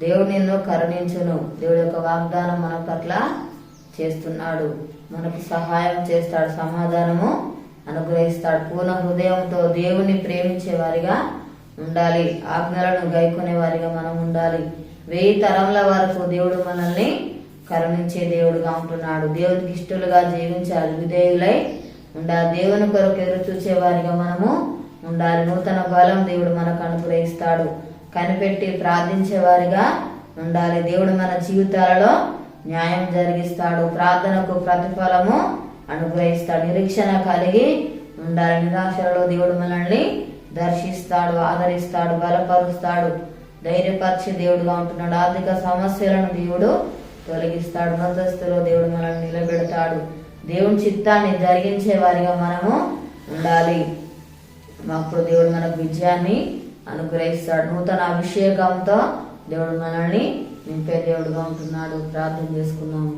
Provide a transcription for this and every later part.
దేవుడు నిన్ను కరుణించును. దేవుడి యొక్క వాగ్దానం మన పట్ల చేస్తున్నాడు. మనకు సహాయం చేస్తాడు సమాధానము అనుగ్రహిస్తాడు. పూర్ణ హృదయంతో దేవుణ్ణి ప్రేమించే వారిగా ఉండాలి. ఆజ్ఞలను గైకొనే వారిగా మనం ఉండాలి. వెయ్యి తరంల వరకు దేవుడు మనల్ని కరుణించే దేవుడుగా ఉంటున్నాడు. దేవునికి ఇష్టలుగా జీవించాలి విధేయులై ఉండాలి. దేవుని కొరకు ఎదురు చూసే వారిగా మనము ఉండాలి. నూతన బలం దేవుడు మనకు అనుగ్రహిస్తాడు. కనిపెట్టి ప్రార్థించే వారిగా ఉండాలి. దేవుడు మన జీవితాలలో న్యాయం జరిగిస్తాడు. ప్రార్థనకు ప్రతిఫలము అనుగ్రహిస్తాడు. నిరీక్షణ కలిగి ఉండాలి. నిరాశలలో దేవుడు మనల్ని దర్శిస్తాడు ఆదరిస్తాడు బలపరుస్తాడు. ధైర్యపరిచి దేవుడుగా ఉంటున్నాడు. ఆర్థిక సమస్యలను దేవుడు తొలగిస్తాడు. ఉన్నతస్థులో దేవుడు మనల్ని నిలబెడతాడు. దేవుని చిత్తాన్ని జరిగించే వారిగా మనము ఉండాలి. మాకు దేవుడు మనకు విజయాన్ని అనుగ్రహిస్తాడు. నూతన అభిషేకంతో దేవుడు మనల్ని నింపే దేవుడుగా ఉంటున్నాడు. ప్రార్థన చేసుకున్నాము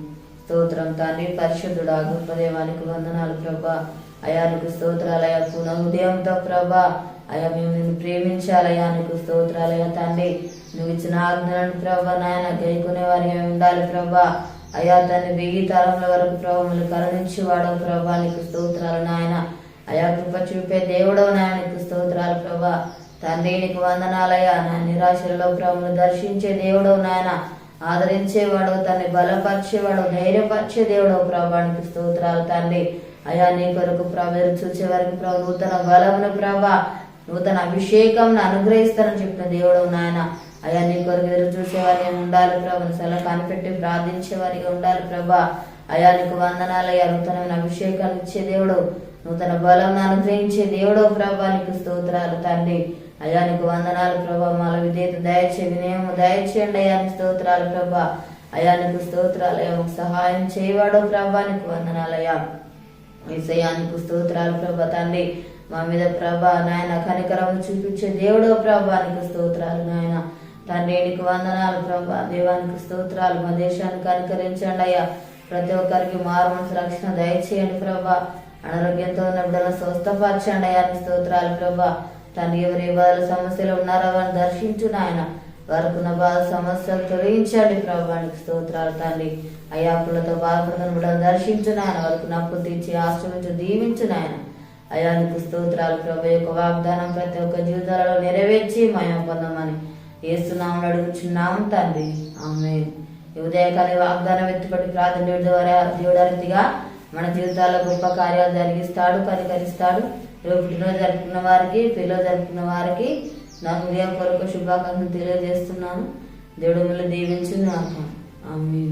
స్తోత్రం తండ్రి పరిశుద్ధుడా గొప్ప దేవానికి వందనాలు ప్రభా. అయానికి స్తోత్రాలయ పునః ఉదయంతో ప్రభా. అయా మేము నిన్ను ప్రేమించాలయ్యా నీకు స్తోత్రాలయ తండ్రి. నువ్వు ఇచ్చిన ఆజ్ఞలను ప్రభా నాయన గైకునే వారికి ఉండాలి ప్రభా. అయా తండ్రి వెయ్యి తరముల వరకు ప్రభా మిమ్మల్ని కరుణించి వాడవు ప్రభా. నీకు స్తోత్రాలు నాయన. అయా కృప చూపే దేవుడవు నాయన. నీకు స్తోత్రాలు ప్రభా. తండ్రి నీకు వందనాలయ్యా. నా నిరాశలలో ప్రభులు దర్శించే దేవుడు నాయన. ఆదరించేవాడు తన్ని బలపరిచేవాడు ధైర్యపరిచే దేవుడు ప్రభానికి స్తోత్రాలు తండ్రి. అయా నీ కొరకు ప్రభు చూసే వారికి ప్రభు నూతన బలమును ప్రభా నూతన అభిషేకం అనుగ్రహిస్తానని చెప్పిన దేవుడు నాయన. అయా నీ కొరకు ఎదురు చూసేవారిగా ఉండాలి ప్రభు. సల కనిపెట్టి ప్రార్థించే వారికి ఉండాలి ప్రభా. అయా నీకు వందనాలయ్యా. నూతనమైన అభిషేకాలు ఇచ్చే దేవుడు నూతన బలం అనుగ్రహించే దేవుడో ప్రభా నీకు స్తోత్రాలు తండ్రి. అయ్యా నీకు వందనాలు ప్రభా. మాల విధేయత దయచే వినయము దయచేయండి. అయ్యా నీ స్తోత్రాలు ప్రభా. అయ్యా నీకు స్తోత్రాలు అయ్యా సహాయం చేయవాడు ప్రభా. నీకు వందనాలయ్యా ఈసయానికి స్తోత్రాలు ప్రభా తండ్రి. మా మీద ప్రభా నాయన కనికరము చూపించే దేవుడో ప్రభా. నీకు స్తోత్రాలు నాయన. తండ్రి నీకు వందనాలు ప్రభా. దేవానికి స్తోత్రాలు మా దేశాన్ని కనికరించండి అయ్యా. ప్రతి ఒక్కరికి మారు రక్షణ దయచేయండి ప్రభా. అనారోగ్యంతో ఉన్న బిడ్డలను స్వస్థపరచండి అయ్యాన్ని స్తోత్రాలు ప్రభా. తండ్రి ఎవరి బాధల సమస్యలు ఉన్నారో వారిని దర్శించు నాయన. వారికి ఉన్న బాధ సమస్యలు తొలగించండి ప్రభానికి స్తోత్రాలు తండ్రి. అయ్యాపులతో బాధపడుతున్న కూడా దర్శించు నాయన. వారికి నప్పు తీర్చి ఆశ్రమించు దీవించు నాయన. అయానికి స్తోత్రాలు ప్రభు. యొక్క వాగ్దానం ప్రతి ఒక్క జీవితాలలో నెరవేర్చి మయం పొందమని ఏస్తున్నామని అడుగుచున్నాము తండ్రి. ఆమె ఉదయకాల వాగ్దానం ఎత్తుపట్టి ప్రార్థన దేవుడి ద్వారా దేవుడి రీతిగా మన జీవితాల్లో గొప్ప కార్యాలు జరిగిస్తాడు కనికరిస్తాడు రేపు పుట్టినరోజు జరుపుకున్న వారికి పిల్లలు జరుపుకున్న వారికి నా హృదయపూర్వక శుభాకాంక్షలు తెలియజేస్తున్నాను. దేవుడు మిమ్మల్ని దీవించు నాకు ఆమె